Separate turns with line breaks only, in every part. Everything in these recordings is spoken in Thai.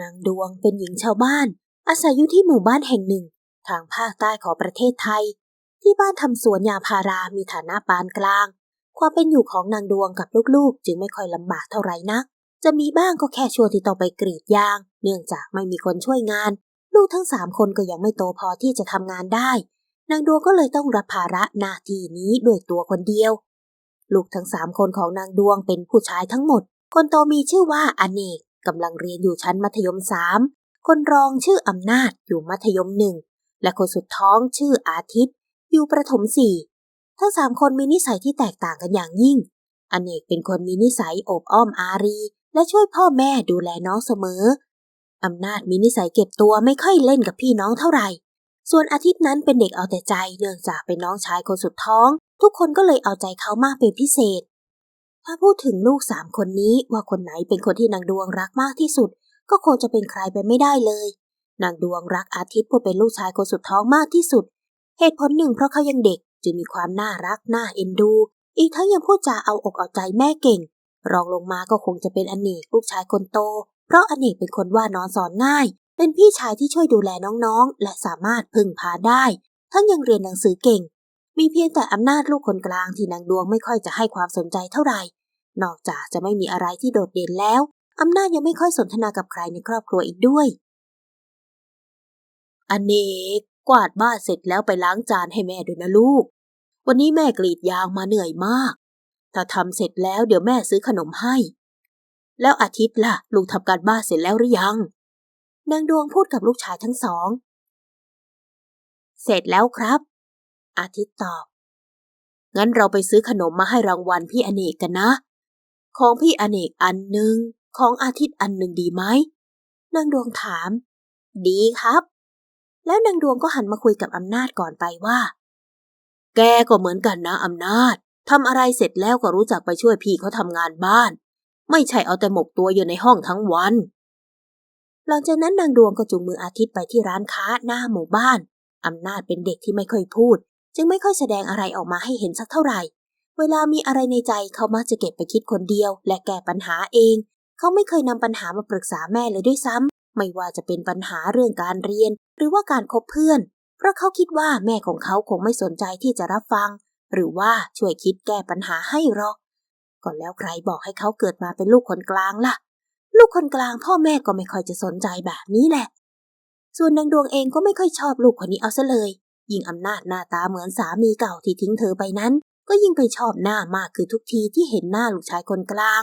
นางดวงเป็นหญิงชาวบ้าน อาศัยอยู่ที่หมู่บ้านแห่งหนึ่ง ทางภาคใต้ของประเทศไทย ที่บ้านทำสวนยางพารามีฐานะปานกลาง ความเป็นอยู่ของนางดวงกับลูกๆ จึงไม่ค่อยลำบากเท่าไหร่นัก จะมีบ้างก็แค่ช่วงที่ต้องไปกรีดยาง เนื่องจากไม่มีคนช่วยงาน ลูกทั้งสามคนก็ยังไม่โตพอที่จะทำงานได้ นางดวงก็เลยต้องรับภาระหน้าที่นี้ด้วยตัวคนเดียว ลูกทั้งสามคนของนางดวงเป็นผู้ชายทั้งหมดคนโตมีชื่อว่าอเนก กำลังเรียนอยู่ชั้นมัธยมสามคนรองชื่ออำนาจอยู่มัธยมหนึ่งและคนสุดท้องชื่ออาทิตย์ อยู่ประถมสี่ทั้งสามคนมีนิสัยที่แตกต่างกันอย่างยิ่ง อเนกเป็นคนมีนิสัยโอบอ้อมอารี และช่วยพ่อแม่ดูแลน้องเสมอ อำนาจมีนิสัยเก็บตัวไม่ค่อยเล่นกับพี่น้องเท่าไหร่ ส่วนอาทิตย์นั้นเป็นเด็กเอาแต่ใจเนื่องจากเป็นน้องชายคนสุดท้อง ทุกคนก็เลยเอาใจเขามากเป็นพิเศษ ถ้าพูดถึงลูกสามคนนี้ว่าคนไหนเป็นคนที่นางดวงรักมากที่สุด ก็คงจะเป็นใครไปไม่ได้เลย นางดวงรักอาทิตย์ผู้เป็นลูกชายคนสุดท้องมากที่สุด เหตุผลหนึ่งเพราะเขายังเด็กจึงมีความน่ารักน่าเอ็นดู อีกทั้งยังพูดจาเอาอกเอาใจแม่เก่ง รองลงมาก็คงจะเป็นอเนกลูกชายคนโต เพราะอเนกเป็นคนว่านอนสอนง่าย เป็นพี่ชายที่ช่วยดูแลน้องๆ และสามารถพึ่งพาได้ ทั้งยังเรียนหนังสือเก่ง มีเพียงแต่อำนาจลูกคนกลางที่นางดวงไม่ค่อยจะให้ความสนใจเท่าไหร่ นอกจากจะไม่มีอะไรที่โดดเด่นแล้ว อำนาจยังไม่ค่อยสนทนากับใครในครอบครัวอีกด้วย อเนกกวาดบ้านเสร็จแล้วไปล้างจานให้แม่ด้วยนะลูก วันนี้แม่กรีดยางมาเหนื่อยมาก ถ้าทำเสร็จแล้วเดี๋ยวแม่ซื้อขนมให้ แล้วอาทิตย์ล่ะ ลุงทำการบ้านเสร็จแล้วหรือยัง นางดวงพูดกับลูกชายทั้งสอง เสร็จแล้วครับ อาทิตย์ตอบ งั้นเราไปซื้อขนมมาให้รางวัลพี่อเนกกันนะ ของพี่อเนกอันหนึ่งของอาทิตย์อันหนึ่งดีไหมนางดวงถาม ดีครับ แล้วนางดวงก็หันมาคุยกับอำนาจก่อนไปว่า แกก็เหมือนกันนะอำนาจทำอะไรเสร็จแล้วก็รู้จักไปช่วยพี่เขาทำงานบ้าน ไม่ใช่เอาแต่หมกตัวอยู่ในห้องทั้งวัน หลังจากนั้นนางดวงก็จูงมืออาทิตย์ไปที่ร้านค้าหน้าหมู่บ้านอำนาจเป็นเด็กที่ไม่ค่อยพูด จึงไม่ค่อยแสดงอะไรออกมาให้เห็นสักเท่าไหร่ เวลามีอะไรในใจเขามักจะเก็บไปคิดคนเดียว และแก้ปัญหาเอง เขาไม่เคยนำปัญหามาปรึกษาแม่เลยด้วยซ้ำไม่ว่าจะเป็นปัญหาเรื่องการเรียน หรือว่าการคบเพื่อน เพราะเขาคิดว่าแม่ของเขาคงไม่สนใจที่จะรับฟัง หรือว่าช่วยคิดแก้ปัญหาให้หรอกก่อนแล้วใครบอกให้เขาเกิดมาเป็นลูกคนกลางล่ะ ลูกคนกลางพ่อแม่ก็ไม่ค่อยจะสนใจแบบนี้แหละ ส่วนนางดวงเองก็ไม่ค่อยชอบลูกคนนี้เอาซะเลย ยิ่งอำนาจหน้าตาเหมือนสามีเก่าที่ทิ้งเธอไปนั้น ก็ยิ่งไปชอบหน้ามากคือทุกทีที่เห็นหน้าลูกชายคนกลาง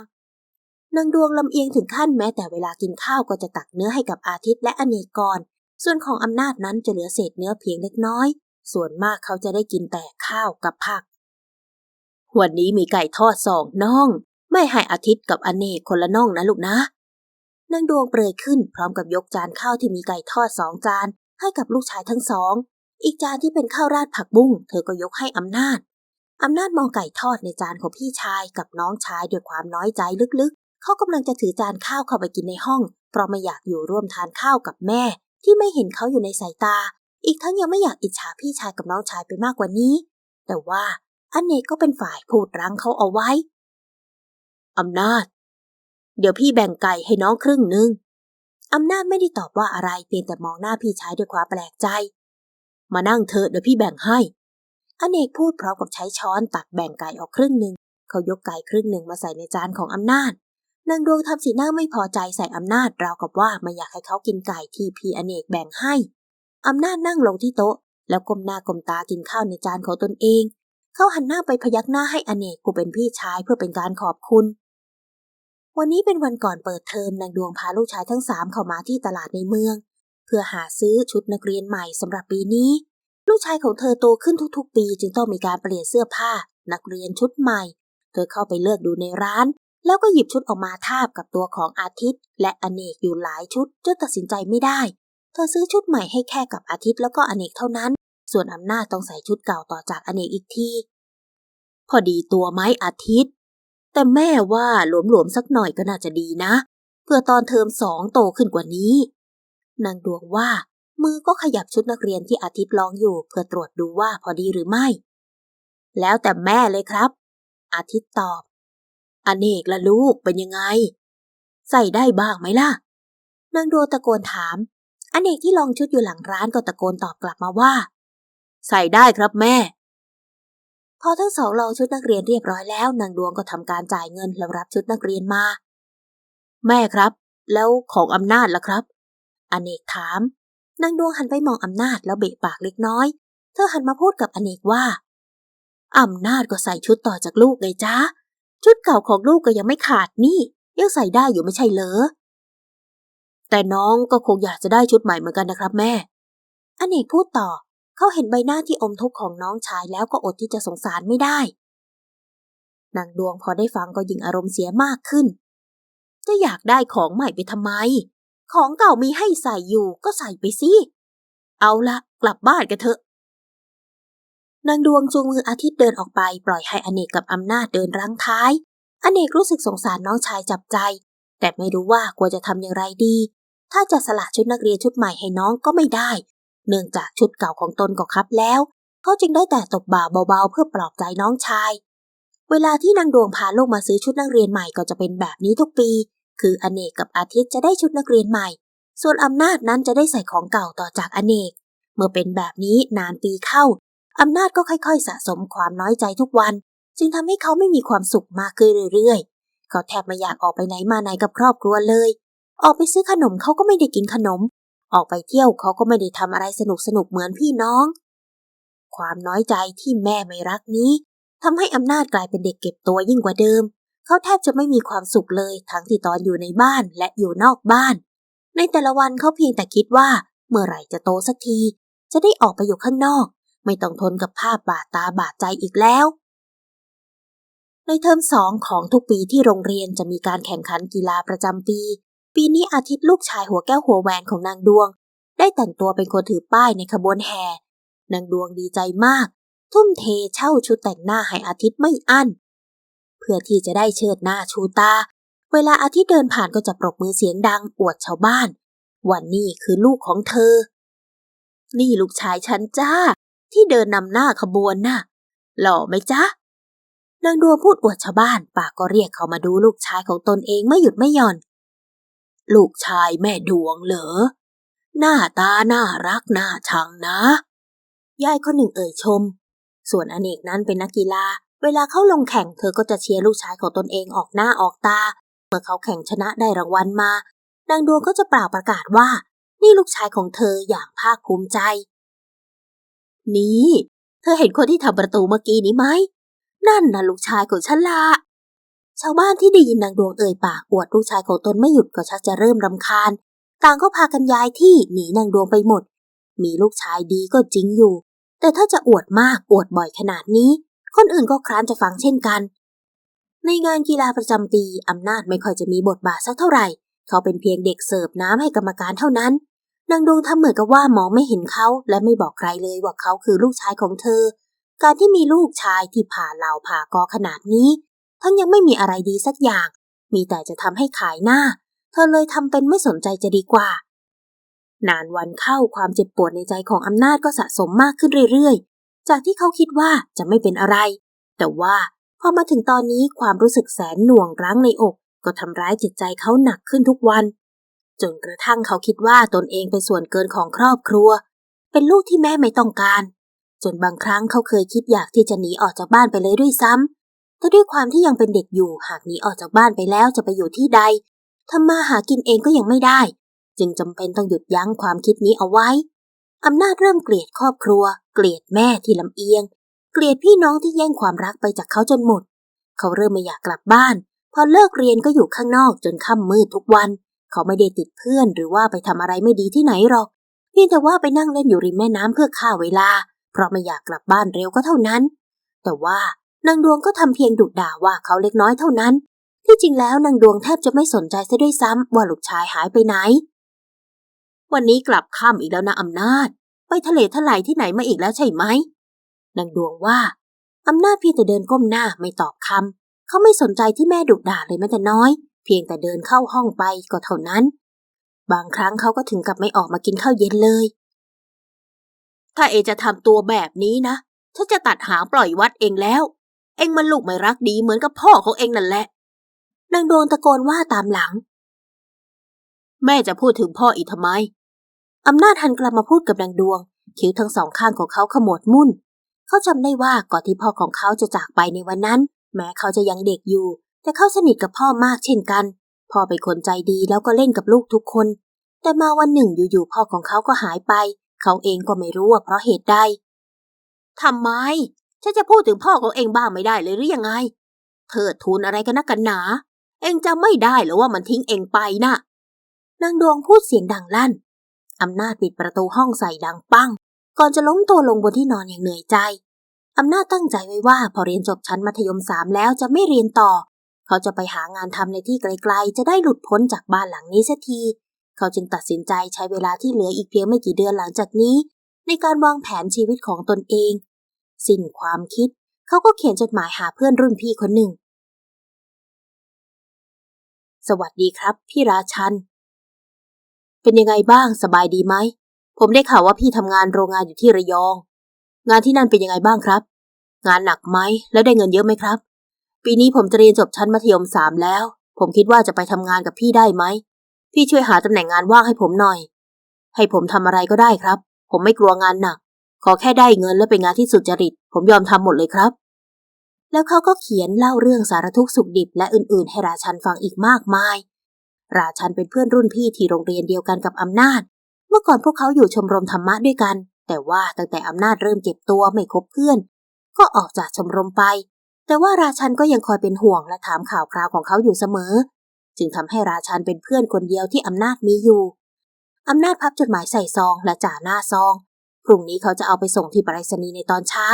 นางดวงลำเอียงถึงขั้นแม้แต่เวลากินข้าวก็จะตักเนื้อให้กับอาทิตย์และอเนกก่อนส่วนของอำนาจนั้นจะเหลือเศษเนื้อเพียงเล็กน้อย ส่วนมากเขาจะได้กินแต่ข้าวกับผัก วันนี้มีไก่ทอดสองน่อง ไม่ให้อาทิตย์กับอเนกคนละน่องนะลูกนะ นางดวงเปรยขึ้นพร้อมกับยกจานข้าวที่มีไก่ทอดสองจานให้กับลูกชายทั้งสอง อีกจานที่เป็นข้าวราดผักบุ้งเธอก็ยกให้อำนาจ อำนาจมองไก่ทอดในจานของพี่ชายกับน้องชายด้วยความน้อยใจลึกๆ เขากำลังจะถือจานข้าวเข้าไปกินในห้อง เพราะไม่อยากอยู่ร่วมทานข้าวกับแม่ ที่ไม่เห็นเขาอยู่ในสายตา อีกทั้งยังไม่อยากอิจฉาพี่ชายกับน้องชายไปมากกว่านี้ แต่ว่าอันเนกก็เป็นฝ่ายพูดรั้งเขาเอาไว้ อำนาจ เดี๋ยวพี่แบ่งไก่ให้น้องครึ่งหนึ่งอำนาจไม่ได้ตอบว่าอะไรเพียงแต่มองหน้าพี่ชายด้วยความแปลกใจ มานั่งเถอะเดี๋ยวพี่แบ่งให้ อเนกพูดพร้อมกับใช้ช้อนตักแบ่งไก่ออกครึ่งหนึ่ง เขายกไก่ครึ่งหนึ่งมาใส่ในจานของอำนาจ นางดวงทำสีหน้าไม่พอใจใส่อำนาจราวกับว่าไม่อยากให้เขากินไก่ที่พี่อเนกแบ่งให้ อำนาจนั่งลงที่โต๊ะ แล้วก้มหน้าก้มตากินข้าวในจานของตนเอง เขาหันหน้าไปพยักหน้าให้อเนกกูเป็นพี่ชายเพื่อเป็นการขอบคุณ วันนี้เป็นวันก่อนเปิดเทอมนางดวงพาลูกชายทั้งสามเข้ามาที่ตลาดในเมือง เพื่อหาซื้อชุดนักเรียนใหม่สำหรับปีนี้ ลูกชายของเธอโตขึ้นทุกๆ ปีจึงต้องมีการเปลี่ยนเสื้อผ้า นักเรียนชุดใหม่ เธอเข้าไปเลือกดูในร้าน แล้วก็หยิบชุดออกมาทาบกับตัวของอาทิตย์ และอเนกอยู่หลายชุดจนตัดสินใจไม่ได้ เธอซื้อชุดใหม่ให้แค่กับอาทิตย์แล้วก็อเนกเท่านั้น ส่วนอำนาจต้องใส่ชุดเก่าต่อจากอเนกอีกทีพอดีตัวไหมอาทิตย์ แต่แม่ว่าหลวมๆสักหน่อยก็น่าจะดีนะเพื่อตอนเทอมสองโตขึ้นกว่านี้ นางดวงว่า มือก็ขยับชุดนักเรียนที่อาทิตย์ลองอยู่เพื่อตรวจดูว่าพอดีหรือไม่ แล้วแต่แม่เลยครับ อาทิตย์ตอบ อเนกละลูกเป็นยังไง ใส่ได้บ้างไหมล่ะ นางดวงตะโกนถาม อเนกที่ลองชุดอยู่หลังร้านก็ตะโกนตอบกลับมาว่า ใส่ได้ครับแม่ พอทั้งสองลองชุดนักเรียนเรียบร้อยแล้ว นางดวงก็ทำการจ่ายเงินแล้วรับชุดนักเรียนมา แม่ครับ แล้วของอำนาจล่ะครับ อเนกถาม นางดวงหันไปมองอำนาจแล้วเบะปากเล็กน้อย เธอหันมาพูดกับอเนกว่าอำนาจก็ใส่ชุดต่อจากลูกไงจ้าชุดเก่าของลูกก็ยังไม่ขาดนี่ ยังใส่ได้อยู่ไม่ใช่เหรอ แต่น้องก็คงอยากจะได้ชุดใหม่เหมือนกันนะครับแม่ อเนกพูดต่อ เขาเห็นใบหน้าที่อมทุกข์ของน้องชายแล้วก็อดที่จะสงสารไม่ได้ นางดวงพอได้ฟังก็ยิ่งอารมณ์เสียมากขึ้น จะอยากได้ของใหม่ไปทำไม ของเก่ามีให้ใส่อยู่ก็ใส่ไปสิ เอาละกลับบ้านกันเถอะ นางดวงจูงมืออาทิตย์เดินออกไปปล่อยให้อเนกกับอำนาจเดินรั้งท้าย อเนกรู้สึกสงสารน้องชายจับใจ แต่ไม่รู้ว่าควจะทำอย่างไรดี ถ้าจะสละชุดนักเรียนชุดใหม่ให้น้องก็ไม่ได้ เนื่องจากชุดเก่าของตนก็ครับแล้ว เขาจึงได้แต่ตบบ่าเบาๆ เพื่อปลอบใจน้องชาย เวลาที่นางดวงพาลูกมาซื้อชุดนักเรียนใหม่ก็จะเป็นแบบนี้ทุกปี คืออเนกกับอาทิตย์จะได้ชุดนักเรียนใหม่ ส่วนอำนาจนั้นจะได้ใส่ของเก่าต่อจากอเนก เมื่อเป็นแบบนี้นานปีเข้า อำนาจก็ค่อยๆ สะสมความน้อยใจทุกวัน จึงทำให้เขาไม่มีความสุขมากขึ้นเรื่อยๆ เขาแทบไม่อยากออกไปไหนมาไหนกับครอบครัวเลย ออกไปซื้อขนมเขาก็ไม่ได้กินขนม ออกไปเที่ยวเขาก็ไม่ได้ทำอะไรสนุกสนุกๆเหมือนพี่น้อง ความน้อยใจที่แม่ไม่รักนี้ทำให้อำนาจกลายเป็นเด็กเก็บตัวยิ่งกว่าเดิม เขาแทบจะไม่มีความสุขเลยทั้งที่ตอนอยู่ในบ้านและอยู่นอกบ้าน ในแต่ละวันเขาเพียงแต่คิดว่า เมื่อไหร่จะโตสักที จะได้ออกไปอยู่ข้างนอก ไม่ต้องทนกับภาพบาดตาบาดใจอีกแล้ว ในเทอมสองของทุกปีที่โรงเรียนจะมีการแข่งขันกีฬาประจำปี ปีนี้อาทิตย์ลูกชายหัวแก้วหัวแหวนของนางดวง ได้แต่งตัวเป็นคนถือป้ายในขบวนแห่นางดวงดีใจมาก ทุ่มเทเช่าชุดแต่งหน้าให้อาทิตย์ไม่อั้น เพื่อที่จะได้เชิดหน้าชูตา เวลาอาทิตย์เดินผ่านก็จะปรบมือเสียงดังอวดชาวบ้านวันนี้คือลูกของเธอ นี่ลูกชายฉันจ้า ที่เดินนำหน้าขบวนน่ะ หล่อไหมจ๊ะนางดวงพูดอวดชาวบ้านปากก็เรียกเขามาดูลูกชายของตนเองไม่หยุดไม่หย่อน ลูกชายแม่ดวงเหรอ หน้าตาน่ารักน่าชังนะ ยายคนหนึ่งเอ่ยชม ส่วนอเนกนั้นเป็นนักกีฬา เวลาเข้าลงแข่งเธอก็จะเชียร์ลูกชายของตนเองออกหน้าออกตา เมื่อเขาแข่งชนะได้รางวัลมา นางดวงก็จะเปล่าประกาศว่า นี่ลูกชายของเธออย่างภาคภูมิใจ นี่ เธอเห็นคนที่ทำประตูเมื่อกี้นี้ไหม นั่นน่ะลูกชายของฉันละชาวบ้านที่ได้ยินนางดวงเอ่ยปากอวดลูกชายของตนไม่หยุดก็ชักจะเริ่มรำคาญ ต่างก็พากันย้ายที่หนีนางดวงไปหมด มีลูกชายดีก็จริงอยู่ แต่ถ้าจะอวดมากอวดบ่อยขนาดนี้ คนอื่นก็คร้านจะฟังเช่นกัน ในงานกีฬาประจำปีอำนาจไม่ค่อยจะมีบทบาทสักเท่าไหร่ เขาเป็นเพียงเด็กเสิร์ฟน้ำให้กรรมการเท่านั้น นางดวงทำเหมือนกับว่ามองไม่เห็นเขาและไม่บอกใครเลยว่าเขาคือลูกชายของเธอ การที่มีลูกชายที่ผ่าเหล่าผ่ากอขนาดนี้ ทั้งยังไม่มีอะไรดีสักอย่าง มีแต่จะทำให้ขายหน้า เธอเลยทำเป็นไม่สนใจจะดีกว่า นานวันเข้าความเจ็บปวดในใจของอำนาจก็สะสมมากขึ้นเรื่อยๆ จากที่เขาคิดว่าจะไม่เป็นอะไร แต่ว่าพอมาถึงตอนนี้ความรู้สึกแสนหน่วงรั้งในอก ก็ทำร้ายจิตใจเขาหนักขึ้นทุกวัน จนกระทั่งเขาคิดว่าตนเองเป็นส่วนเกินของครอบครัว เป็นลูกที่แม่ไม่ต้องการ จนบางครั้งเขาเคยคิดอยากที่จะหนีออกจากบ้านไปเลยด้วยซ้ำแต่ด้วยความที่ยังเป็นเด็กอยู่หากหนีออกจากบ้านไปแล้วจะไปอยู่ที่ใดทำมาหากินเองก็ยังไม่ได้ จึงจำเป็นต้องหยุดยั้งความคิดนี้เอาไว้อำนาจเริ่มเกลียดครอบครัว เกลียดแม่ที่ลำเอียง เกลียดพี่น้องที่แย่งความรักไปจากเขาจนหมด เขาเริ่มไม่อยากกลับบ้าน พอเลิกเรียนก็อยู่ข้างนอกจนค่ำมืดทุกวัน เขาไม่ได้ติดเพื่อนหรือว่าไปทำอะไรไม่ดีที่ไหนหรอก เพียงแต่ว่าไปนั่งเล่นอยู่ริมแม่น้ำเพื่อฆ่าเวลา เพราะไม่อยากกลับบ้านเร็วก็เท่านั้น แต่ว่านางดวงก็ทำเพียงดุด่าว่าเขาเล็กน้อยเท่านั้น ที่จริงแล้วนางดวงแทบจะไม่สนใจซะด้วยซ้ำว่าลูกชายหายไปไหน วันนี้กลับค่ำอีกแล้วนะอำนาจ ไปทะเลทลายที่ไหนมาอีกแล้วใช่ไหมนางดวงว่าอำนาจเพียงแต่เดินก้มหน้าไม่ตอบคำเขาไม่สนใจที่แม่ดุด่าเลยแม้แต่น้อย เพียงแต่เดินเข้าห้องไปก็เท่านั้น บางครั้งเขาก็ถึงกับไม่ออกมากินข้าวเย็นเลย ถ้าเอจะทำตัวแบบนี้นะฉันจะตัดหางปล่อยวัดเองแล้ว เองมันลูกไม่รักดีเหมือนกับพ่อของเองนั่นแหละนางโดนตะโกนว่าตามหลัง แม่จะพูดถึงพ่ออีกทำไม อำนาจหันกลับมาพูดกับนางดวง คิ้วทั้งสองข้างของเขาขมวดมุ่น เขาจำได้ว่าก่อนที่พ่อของเขาจะจากไปในวันนั้น แม้เขาจะยังเด็กอยู่ แต่เขาสนิทกับพ่อมากเช่นกัน พ่อเป็นคนใจดีแล้วก็เล่นกับลูกทุกคน แต่มาวันหนึ่งอยู่ๆพ่อของเขาก็หายไป เขาเองก็ไม่รู้ว่าเพราะเหตุใดทำไมฉันจะพูดถึงพ่อของเองบ้างไม่ได้เลยหรือยังไงเทิดทูนอะไรกันนักกันหนา เองจะไม่ได้หรือว่ามันทิ้งเองไปนะ่ะนางดวงพูดเสียงดังลั่น อำนาจปิดประตูห้องใส่ดังปัง ก่อนจะล้มตัวลงบนที่นอนอย่างเหนื่อยใจ อำนาจตั้งใจไว้ว่าพอเรียนจบชั้นมัธยมสามแล้วจะไม่เรียนต่อ เขาจะไปหางานทำในที่ไกลๆ จะได้หลุดพ้นจากบ้านหลังนี้สักที เขาจึงตัดสินใจใช้เวลาที่เหลืออีกเพียงไม่กี่เดือนหลังจากนี้ ในการวางแผนชีวิตของตนเอง สิ้นความคิด เขาก็เขียนจดหมายหาเพื่อนรุ่นพี่คนหนึ่ง สวัสดีครับ พี่ราชัน เป็นยังไงบ้างสบายดีไหม ผมได้ข่าวว่าพี่ทำงานโรงงานอยู่ที่ระยอง งานที่นั่นเป็นยังไงบ้างครับ งานหนักไหมแล้วได้เงินเยอะไหมครับ ปีนี้ผมจะเรียนจบชั้นมัธยมสามแล้ว ผมคิดว่าจะไปทำงานกับพี่ได้ไหม พี่ช่วยหาตำแหน่งงานว่างให้ผมหน่อย ให้ผมทำอะไรก็ได้ครับ ผมไม่กลัวงานหนัก ขอแค่ได้เงินและเป็นงานที่สุจริต ผมยอมทำหมดเลยครับ แล้วเขาก็เขียนเล่าเรื่องสารทุกข์สุขดิบและอื่น ๆ ให้ราชันฟังอีกมากมาย ราชันเป็นเพื่อนรุ่นพี่ที่โรงเรียนเดียวกันกับอำนาจ เมื่อก่อนพวกเขาอยู่ชมรมธรรมะด้วยกัน แต่ว่าตั้งแต่อำนาจเริ่มเก็บตัวไม่คบเพื่อน ก็ออกจากชมรมไป แต่ว่าราชันก็ยังคอยเป็นห่วงและถามข่าวคราวของเขาอยู่เสมอ จึงทำให้ราชันเป็นเพื่อนคนเดียวที่อำนาจมีอยู่อำนาจพับจดหมายใส่ซองและจ่าหน้าซอง พรุ่งนี้เขาจะเอาไปส่งที่ไปรษณีย์ในตอนเช้า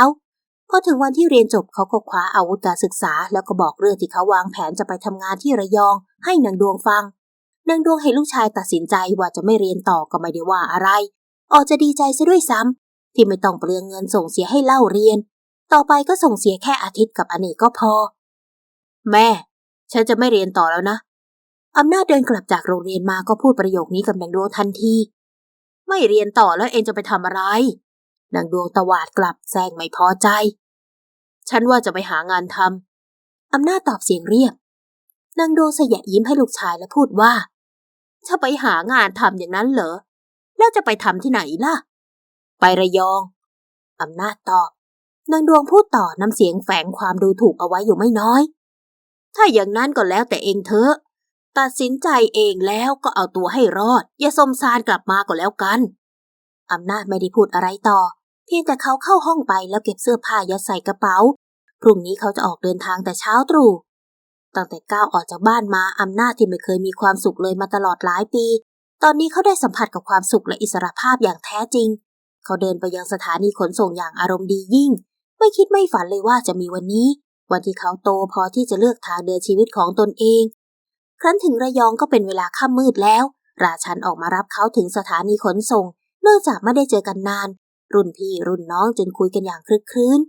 พอถึงวันที่เรียนจบเขาก็คว้าอาวุธการศึกษา แล้วก็บอกเรื่องที่เขาวางแผนจะไปทำงานที่ระยอง ให้นางดวงฟัง นางดวงเห็นลูกชายตัดสินใจว่าจะไม่เรียนต่อก็ไม่ได้ว่าอะไร ออกจะดีใจซะด้วยซ้ำที่ไม่ต้องเปลืองเงินส่งเสียให้เล่าเรียน ต่อไปก็ส่งเสียแค่อาทิตย์กับอเนกก็พอ แม่ ฉันจะไม่เรียนต่อแล้วนะอำนาจเดินกลับจากโรงเรียนมาก็พูดประโยคนี้กับนางดวงทันที ไม่เรียนต่อแล้วเองจะไปทำอะไรนางดวงตวาดกลับแซงไม่พอใจ ฉันว่าจะไปหางานทำอำนาจตอบเสียงเรียบ นางดวงสยะยิ้มให้ลูกชายและพูดว่า จะไปหางานทำอย่างนั้นเหรอ แล้วจะไปทำที่ไหนล่ะ ไประยอง อำนาจตอบ นางดวงพูดต่อน้ำเสียงแฝงความดูถูกเอาไว้อยู่ไม่น้อย ถ้าอย่างนั้นก็แล้วแต่เองเถอะ ตัดสินใจเองแล้วก็เอาตัวให้รอด อย่าสมซานกลับมาก็แล้วกัน อำนาจไม่ได้พูดอะไรต่อ เพียงแต่เขาเข้าห้องไปแล้วเก็บเสื้อผ้ายัดใส่กระเป๋า พรุ่งนี้เขาจะออกเดินทางแต่เช้าตรู่ ตั้งแต่ก้าวออกจากบ้านมาอำนาจที่ไม่เคยมีความสุขเลยมาตลอดหลายปี ตอนนี้เขาได้สัมผัสกับความสุขและอิสรภาพอย่างแท้จริง เขาเดินไปยังสถานีขนส่งอย่างอารมณ์ดียิ่ง ไม่คิดไม่ฝันเลยว่าจะมีวันนี้ วันที่เขาโตพอที่จะเลือกทางเดินชีวิตของตนเอง ครั้นถึงระยองก็เป็นเวลาค่ำมืดแล้ว ราชันออกมารับเขาถึงสถานีขนส่ง เนื่องจากไม่ได้เจอกันนาน รุ่นพี่รุ่นน้องจึงคุยกันอย่างคลึกครื้น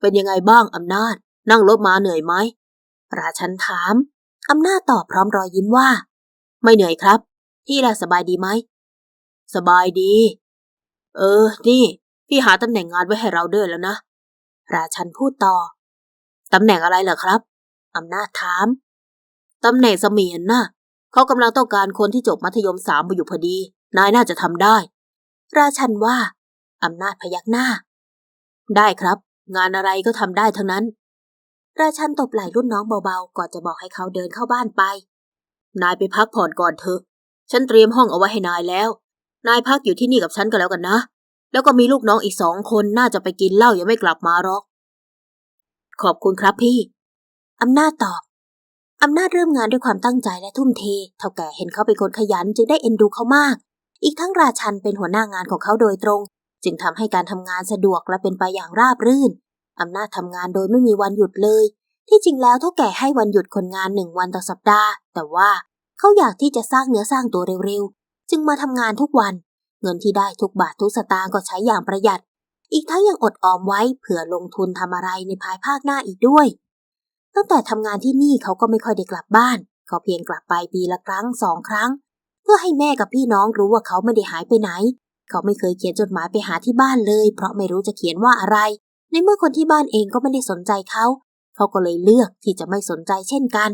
เป็นยังไงบ้างอำนาจ นั่งรถมาเหนื่อยไหม ราชันถาม อำนาจตอบพร้อมรอยยิ้มว่า ไม่เหนื่อยครับ พี่ล่ะสบายดีไหม สบายดี เออ นี่ พี่หาตำแหน่งงานไว้ให้เราเด้วยแล้วนะ ราชันพูดต่อ ตำแหน่งอะไรเหรอครับ อำนาจถาม ตำแหน่งเสมียนน่ะเขากำลังต้องการคนที่จบมัธยมสามมาอยู่พอดี นายน่าจะทำได้ ราชันว่า อำนาจพยักหน้า ได้ครับ งานอะไรก็ทำได้ทั้งนั้น ราชันตบไหล่รุ่นน้องเบาๆ ก่อนจะบอกให้เขาเดินเข้าบ้านไป นายไปพักผ่อนก่อนเถอะ ฉันเตรียมห้องเอาไว้ให้นายแล้ว นายพักอยู่ที่นี่กับฉันก็แล้วกันนะ แล้วก็มีลูกน้องอีกสองคนน่าจะไปกินเหล้ายังไม่กลับมาหรอก ขอบคุณครับพี่ อำนาจตอบ อำนาจเริ่มงานด้วยความตั้งใจและทุ่มเท เท่าแก่เห็นเขาเป็นคนขยันจึงได้เอ็นดูเขามาก อีกทั้งราชันเป็นหัวหน้างานของเขาโดยตรง จึงทำให้การทำงานสะดวกและเป็นไปอย่างราบรื่น อำนาจทำงานโดยไม่มีวันหยุดเลย ที่จริงแล้วเท่าแก่ให้วันหยุดคนงานหนึ่งวันต่อสัปดาห์ แต่ว่าเขาอยากที่จะสร้างเนื้อสร้างตัวเร็วๆ จึงมาทำงานทุกวัน เงินที่ได้ทุกบาททุกสตางค์ก็ใช้อย่างประหยัด อีกทั้งยังอดออมไว้เผื่อลงทุนทำอะไรในภายภาคหน้าอีกด้วย ตั้งแต่ทำงานที่นี่เขาก็ไม่ค่อยได้กลับบ้าน เขาเพียงกลับไปปีละครั้งสองครั้ง เพื่อให้แม่กับพี่น้องรู้ว่าเขาไม่ได้หายไปไหน เขาไม่เคยเขียนจดหมายไปหาที่บ้านเลย เพราะไม่รู้จะเขียนว่าอะไร ในเมื่อคนที่บ้านเองก็ไม่ได้สนใจเขา เขาก็เลยเลือกที่จะไม่สนใจเช่นกัน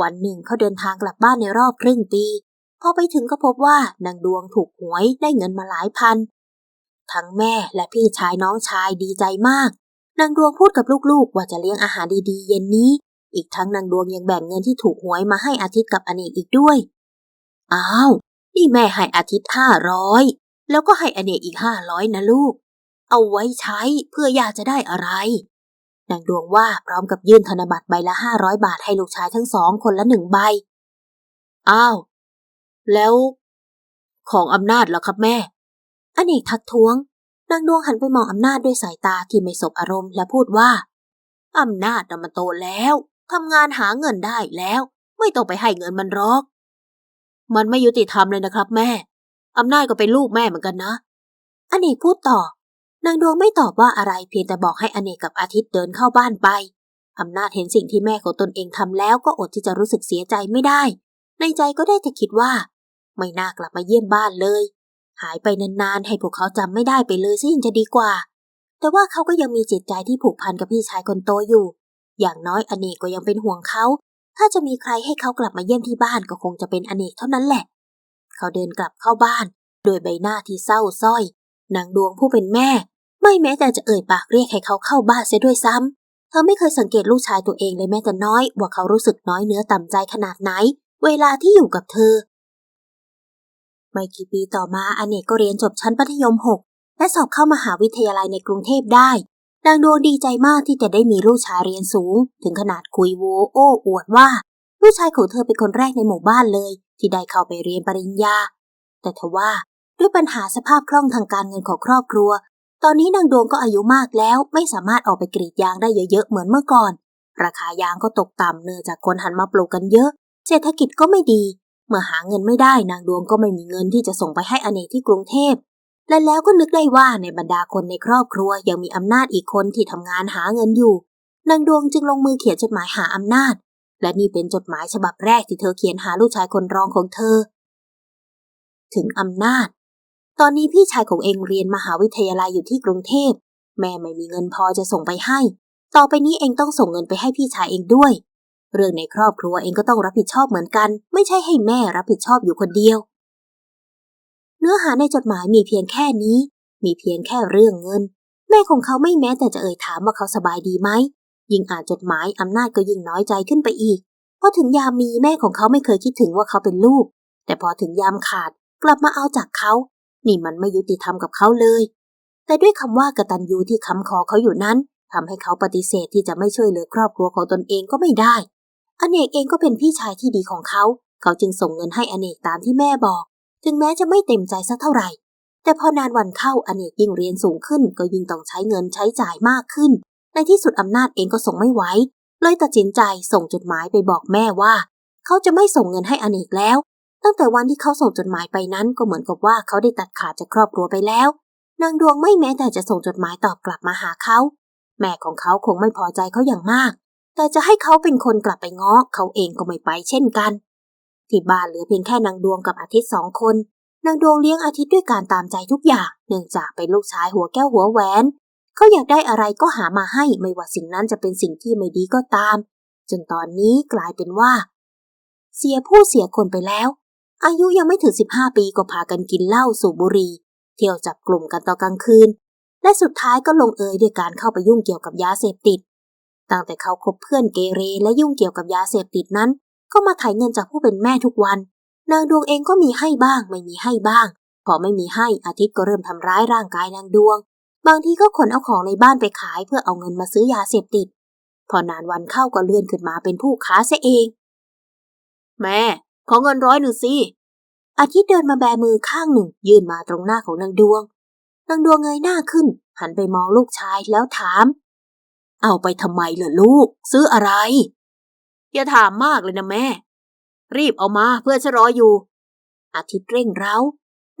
วันหนึ่งเขาเดินทางกลับบ้านในรอบครึ่งปี พอไปถึงก็พบว่านางดวงถูกหวยได้เงินมาหลายพัน ทั้งแม่และพี่ชายน้องชายดีใจมาก นางดวงพูดกับลูกๆ ว่าจะเลี้ยงอาหารดีๆ เย็นนี้ อีกทั้งนางดวงยังแบ่งเงินที่ถูกหวยมาให้อาทิตย์กับอเนกอีกด้วย อ้าว นี่แม่ให้อาทิตย์ห้าร้อยแล้วก็ให้อเนกอีกห้าร้อยนะลูก เอาไว้ใช้เพื่อยาจะได้อะไรนางดวงว่าพร้อมกับยื่นธนบัตรใบละห้าร้อยบาทให้ลูกชายทั้งสองคนละหนึ่งใบ อ้าว แล้ว ของอำนาจเหรอครับแม่ อเนกทักท้วง นางดวงหันไปมองอำนาจด้วยสายตาที่ไม่สบอารมณ์และพูดว่า อำนาจนมันโตแล้วทำงานหาเงินได้แล้ว ไม่ต้องไปให้เงินมันรอก มันไม่ยุติธรรมเลยนะครับแม่ อำนาจก็เป็นลูกแม่เหมือนกันนะ อเนกพูดต่อ นางดวงไม่ตอบว่าอะไรเพียงแต่บอกให้อเนกกับอาทิตย์เดินเข้าบ้านไปอำนาจเห็นสิ่งที่แม่ของตนเองทำแล้วก็อดที่จะรู้สึกเสียใจไม่ได้ ในใจก็ได้แต่คิดว่า ไม่น่ากลับมาเยี่ยมบ้านเลย หายไปนานๆ ให้พวกเขาจำไม่ได้ไปเลยซิยิ่งจะดีกว่า แต่ว่าเขาก็ยังมีจิตใจที่ผูกพันกับพี่ชายคนโตอยู่ อย่างน้อยอเนกก็ยังเป็นห่วงเขา ถ้าจะมีใครให้เขากลับมาเยี่ยมที่บ้านก็คงจะเป็นอเนกเท่านั้นแหละ เขาเดินกลับเข้าบ้าน โดยใบหน้าที่เศร้าส้อยนางดวงผู้เป็นแม่ ไม่แม้แต่จะเอ่ยปากเรียกให้เขาเข้าบ้านเสียด้วยซ้ำเธอไม่เคยสังเกตลูกชายตัวเองเลยแม้แต่น้อย ว่าเขารู้สึกน้อยเนื้อต่ำใจขนาดไหน เวลาที่อยู่กับเธอ ไม่กี่ปีต่อมาอเนกก็เรียนจบชั้นมัธยม 6 และสอบเข้ามหาวิทยาลัยในกรุงเทพได้นางดวงดีใจมากที่จะได้มีลูกชายเรียนสูง ถึงขนาดคุยโวโอ้อวดว่า ลูกชายของเธอเป็นคนแรกในหมู่บ้านเลย ที่ได้เข้าไปเรียนปริญญา แต่ทว่าด้วยปัญหาสภาพคล่องทางการเงินของครอบครัว ตอนนี้นางดวงก็อายุมากแล้วไม่สามารถออกไปกรีดยางได้เยอะๆเหมือนเมื่อก่อน ราคายางก็ตกต่ำเนื่องจากคนหันมาปลูกกันเยอะ เศรษฐกิจก็ไม่ดี เมื่อหาเงินไม่ได้นางดวงก็ไม่มีเงินที่จะส่งไปให้อเนกที่กรุงเทพ และแล้วก็นึกได้ว่าในบรรดาคนในครอบครัวยังมีอำนาจอีกคนที่ทำงานหาเงินอยู่ นางดวงจึงลงมือเขียนจดหมายหาอำนาจ และนี่เป็นจดหมายฉบับแรกที่เธอเขียนหาลูกชายคนรองของเธอ ถึงอำนาจ ตอนนี้พี่ชายของเองเรียนมหาวิทยาลัยอยู่ที่กรุงเทพ แม่ไม่มีเงินพอจะส่งไปให้ ต่อไปนี้เองต้องส่งเงินไปให้พี่ชายเองด้วย เรื่องในครอบครัวเองก็ต้องรับผิดชอบเหมือนกัน ไม่ใช่ให้แม่รับผิดชอบอยู่คนเดียว เนื้อหาในจดหมายมีเพียงแค่นี้ มีเพียงแค่เรื่องเงิน แม่ของเขาไม่แม้แต่จะเอ่ยถามว่าเขาสบายดีไหม ยิ่งอ่านจดหมายอำนาจก็ยิ่งน้อยใจขึ้นไปอีกพอถึงยามมีแม่ของเขาไม่เคยคิดถึงว่าเขาเป็นลูก แต่พอถึงยามขาดกลับมาเอาจากเขา นี่มันไม่ยุติธรรมกับเขาเลย แต่ด้วยคำว่ากตัญญูที่ค้ำคอเขาอยู่นั้นทำให้เขาปฏิเสธที่จะไม่ช่วยเหลือครอบครัวของตนเองก็ไม่ได้ อเนกเองก็เป็นพี่ชายที่ดีของเขา เขาจึงส่งเงินให้อเนกตามที่แม่บอก ถึงแม้จะไม่เต็มใจสักเท่าไหร่ แต่พอนานวันเข้าอเนกยิ่งเรียนสูงขึ้น ก็ยิ่งต้องใช้เงินใช้จ่ายมากขึ้น ในที่สุดอำนาจเองก็ส่งไม่ไหว เลยตัดสินใจส่งจดหมายไปบอกแม่ว่า เขาจะไม่ส่งเงินให้อเนกแล้ว ตั้งแต่วันที่เขาส่งจดหมายไปนั้นก็เหมือนกับว่าเขาได้ตัดขาดจากครอบครัวไปแล้ว นางดวงไม่แม้แต่จะส่งจดหมายตอบกลับมาหาเขา แม่ของเขาคงไม่พอใจเขาอย่างมาก แต่จะให้เขาเป็นคนกลับไปง้อเขาเองก็ไม่ไปเช่นกัน ที่บ้านเหลือเพียงแค่นางดวงกับอาทิตย์สองคน นางดวงเลี้ยงอาทิตย์ด้วยการตามใจทุกอย่าง เนื่องจากเป็นลูกชายหัวแก้วหัวแหวน เขาอยากได้อะไรก็หามาให้ไม่ว่าสิ่งนั้นจะเป็นสิ่งที่ไม่ดีก็ตาม จนตอนนี้กลายเป็นว่าเสียผู้เสียคนไปแล้ว อายุยังไม่ถึง 15 ปีก็พากันกินเหล้าสูบบุหรี่เที่ยวจับกลุ่มกันตอนกลางคืน และสุดท้ายก็ลงเอยด้วยการเข้าไปยุ่งเกี่ยวกับยาเสพติด ตั้งแต่เขาคบเพื่อนเกเรและยุ่งเกี่ยวกับยาเสพติดนั้น ก็มาถ่ายเงินจากผู้เป็นแม่ทุกวัน นางดวงเองก็มีให้บ้าง ไม่มีให้บ้าง พอไม่มีให้อาทิตย์ก็เริ่มทำร้ายร่างกายนางดวง บางทีก็ขนเอาของในบ้านไปขายเพื่อเอาเงินมาซื้อยาเสพติด พอนานวันเข้าก็เลื่อนขึ้นมาเป็นผู้ค้าเสียเอง แม่ ขอเงินร้อยหนึ่งสิอาทิตย์เดินมาแบมือข้างหนึ่ง ยื่นมาตรงหน้าของนางดวง นางดวงเงยหน้าขึ้น หันไปมองลูกชายแล้วถาม เอาไปทำไมเหรอลูก ซื้ออะไร อย่าถามมากเลยนะแม่ รีบเอามาเพื่อฉันรออยู่ อาทิตย์เร่งเร้า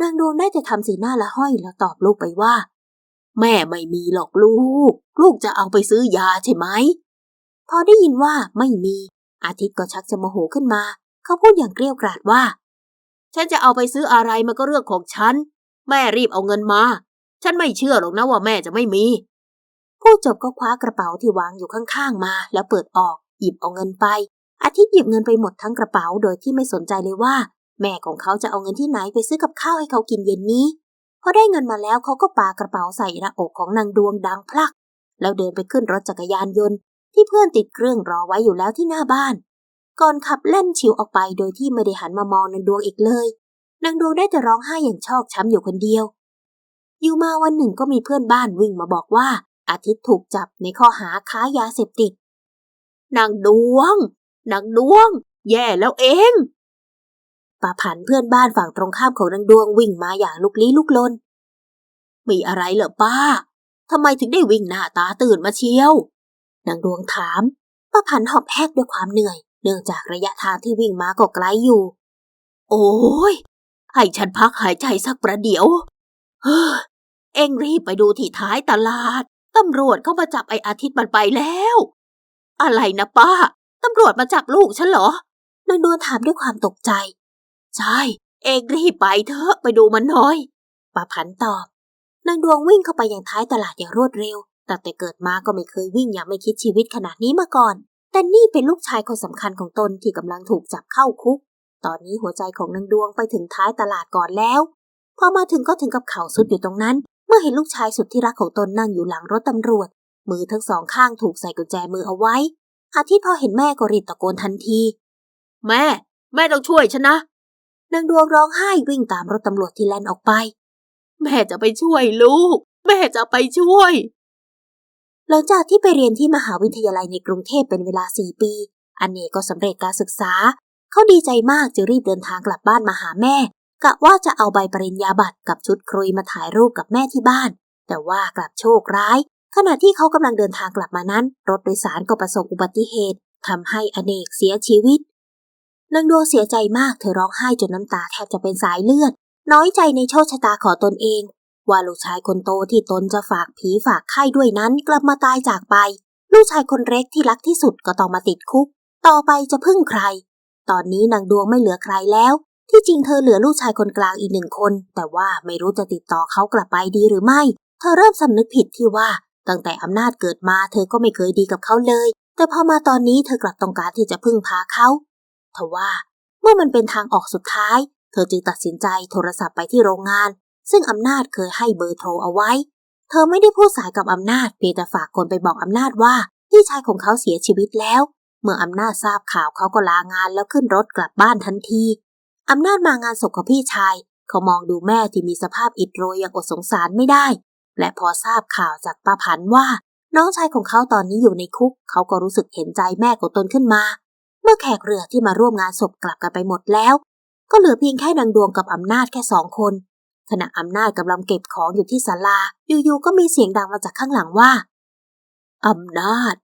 นางดวงได้แต่ทำสีหน้าละห้อยแล้วตอบลูกไปว่า แม่ไม่มีหรอกลูก ลูกจะเอาไปซื้อยาใช่ไหม พอได้ยินว่าไม่มี อาทิตย์ก็ชักจะโมโหขึ้นมา เขาพูดอย่างเกรี้ยวกราดว่า ฉันจะเอาไปซื้ออะไรมันก็เรื่องของฉัน แม่รีบเอาเงินมา ฉันไม่เชื่อหรอกนะว่าแม่จะไม่มี พูดจบก็คว้ากระเป๋าที่วางอยู่ข้างๆมา แล้วเปิดออกหยิบเอาเงินไป อาทิตย์หยิบเงินไปหมดทั้งกระเป๋าโดยที่ไม่สนใจเลยว่า แม่ของเขาจะเอาเงินที่ไหนไปซื้อกับข้าวให้เขากินเย็นนี้พอได้เงินมาแล้วเขาก็ปากระเป๋าใส่หน้าอกของนางดวงดังพลัก แล้วเดินไปขึ้นรถจักรยานยนต์ที่เพื่อนติดเครื่องรอไว้อยู่แล้วที่หน้าบ้าน ก่อนขับเล่นชิวออกไปโดยที่ไม่ได้หันมามองนางดวงอีกเลย นางดวงได้แต่ร้องไห้อย่างชอกช้ำอยู่คนเดียว อยู่มาวันหนึ่งก็มีเพื่อนบ้านวิ่งมาบอกว่า อาทิตย์ถูกจับในข้อหาค้ายาเสพติด นางดวง นางดวง แย่แล้วเองป้าผันเพื่อนบ้านฝั่งตรงข้ามของนางดวงวิ่งมาอย่างลุกลี้ลุกลน มีอะไรเหรอป้าทำไมถึงได้วิ่งหน้าตาตื่นมาเชียว นางดวงถามป้าผันหอบแหกด้วยความเหนื่อย เนื่องจากระยะทางที่วิ่งมาก็ไกลอยู่ โอ้ย ให้ฉันพักหายใจสักประเดี๋ยว เฮ้อ เอ็งรีบไปดูที่ท้ายตลาด ตำรวจเข้ามาจับไอ้อาทิตย์มันไปแล้ว อะไรนะป้า ตำรวจมาจับลูกฉันเหรอนางดวงถามด้วยความตกใจ ใช่ เอ็งรีบไปเถอะไปดูมันหน่อยป้าพันตอบ นางดวงวิ่งเข้าไปยังท้ายตลาดอย่างรวดเร็วแต่แต่เกิดมาก็ไม่เคยวิ่งอย่างไม่คิดชีวิตขนาดนี้มาก่อน แต่นี่เป็นลูกชายคนสำคัญของตนที่กำลังถูกจับเข้าคุก ตอนนี้หัวใจของนางดวงไปถึงท้ายตลาดก่อนแล้ว พอมาถึงก็ถึงกับเข่าสุดอยู่ตรงนั้น เมื่อเห็นลูกชายสุดที่รักของตนนั่งอยู่หลังรถตำรวจ มือทั้งสองข้างถูกใส่กุญแจมือเอาไว้ อาทิตย์พอเห็นแม่ก็รีบตะโกนทันที แม่ แม่ต้องช่วยฉันนะนางดวงร้องไห้วิ่งตามรถตำรวจที่แล่นออกไป แม่จะไปช่วยลูก แม่จะไปช่วย หลังจากที่ไปเรียนที่มหาวิทยาลัยในกรุงเทพเป็นเวลาสี่ปี อันเนกก็สำเร็จการศึกษา เขาดีใจมากจึงรีบเดินทางกลับบ้านมาหาแม่ กะว่าจะเอาใบปริญญาบัตรกับชุดครุยมาถ่ายรูปกับแม่ที่บ้าน แต่ว่ากลับโชคร้าย ขณะที่เขากำลังเดินทางกลับมานั้น รถโดยสารก็ประสบอุบัติเหตุทำให้อเนกเสียชีวิตนางดวงเสียใจมากเธอร้องไห้จนน้ำตาแทบจะเป็นสายเลือด น้อยใจในโชคชะตาของตนเอง ว่าลูกชายคนโตที่ตนจะฝากผีฝากไข้ด้วยนั้นกลับมาตายจากไป ลูกชายคนเล็กที่รักที่สุดก็ต้องมาติดคุก ต่อไปจะพึ่งใคร ตอนนี้นางดวงไม่เหลือใครแล้ว ที่จริงเธอเหลือลูกชายคนกลางอีกหนึ่งคน แต่ว่าไม่รู้จะติดต่อเขากลับไปดีหรือไม่ เธอเริ่มสำนึกผิดที่ว่า ตั้งแต่อำนาจเกิดมาเธอก็ไม่เคยดีกับเขาเลย แต่พอมาตอนนี้เธอกลับต้องการที่จะพึ่งพาเขาทว่า เมื่อมันเป็นทางออกสุดท้าย เธอจึงตัดสินใจโทรศัพท์ไปที่โรงงาน ซึ่งอำนาจเคยให้เบอร์โทรเอาไว้ เธอไม่ได้พูดสายกับอำนาจเพียงแต่ฝากคนไปบอกอำนาจว่าพี่ชายของเขาเสียชีวิตแล้ว เมื่ออำนาจทราบข่าวเขาก็ลางานแล้วขึ้นรถกลับบ้านทันทีอำนาจมางานศพของพี่ชาย เขามองดูแม่ที่มีสภาพอิดโรยอย่างอดสงสารไม่ได้ และพอทราบข่าวจากป้าพันว่า น้องชายของเขาตอนนี้อยู่ในคุก เขาก็รู้สึกเห็นใจแม่ของตนขึ้นมา เมื่อแขกเรือที่มาร่วมงานศพกลับกันไปหมดแล้ว ก็เหลือเพียงแค่นางดวงกับอำนาจแค่สองคน ขณะอำนาจกำลังเก็บของอยู่ที่ศาลา อยู่ๆก็มีเสียงดังมาจากข้างหลังว่า อำนาจ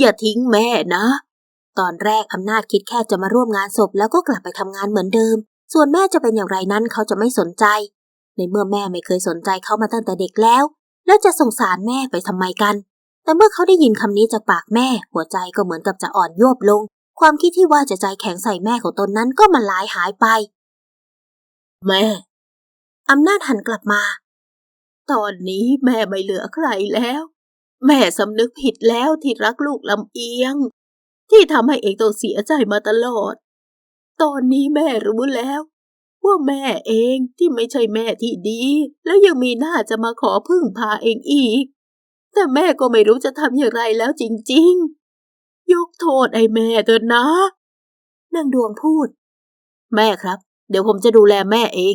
อย่าทิ้งแม่นะ ตอนแรกอำนาจคิดแค่จะมาร่วมงานศพแล้วก็กลับไปทำงานเหมือนเดิม ส่วนแม่จะเป็นอย่างไรนั้นเขาจะไม่สนใจ ในเมื่อแม่ไม่เคยสนใจเขามาตั้งแต่เด็กแล้ว แล้วจะสงสารแม่ไปทำไมกัน แต่เมื่อเขาได้ยินคำนี้จากปากแม่ หัวใจก็เหมือนกับจะอ่อนโยบลง ความคิดที่ว่าจะใจแข็งใส่แม่ของตนนั้นก็มันลายหายไป แม่ อำนาจหันกลับมา ตอนนี้แม่ไม่เหลือใครแล้ว แม่สำนึกผิดแล้วที่รักลูกลำเอียง ที่ทำให้เองต้องเสียใจมาตลอด ตอนนี้แม่รู้แล้วว่าแม่เองที่ไม่ใช่แม่ที่ดี แล้วยังมีหน้าจะมาขอพึ่งพาเองอีก แต่แม่ก็ไม่รู้จะทำอย่างไรแล้วจริง ๆ ยกโทษไอ้แม่เถอะนะนางดวงพูด แม่ครับ เดี๋ยวผมจะดูแลแม่เอง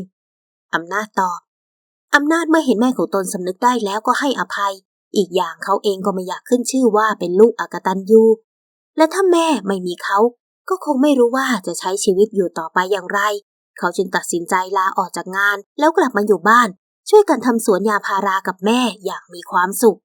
อำนาจตอบ อำนาจเมื่อเห็นแม่ของตนสำนึกได้แล้วก็ให้อภัย อีกอย่างเขาเองก็ไม่อยากขึ้นชื่อว่าเป็นลูกอากตันยูและถ้าแม่ไม่มีเขา ก็คงไม่รู้ว่าจะใช้ชีวิตอยู่ต่อไปอย่างไร เขาจึงตัดสินใจลาออกจากงานแล้วกลับมาอยู่บ้าน ช่วยกันทำสวนยาพารากับแม่อย่างมีความสุข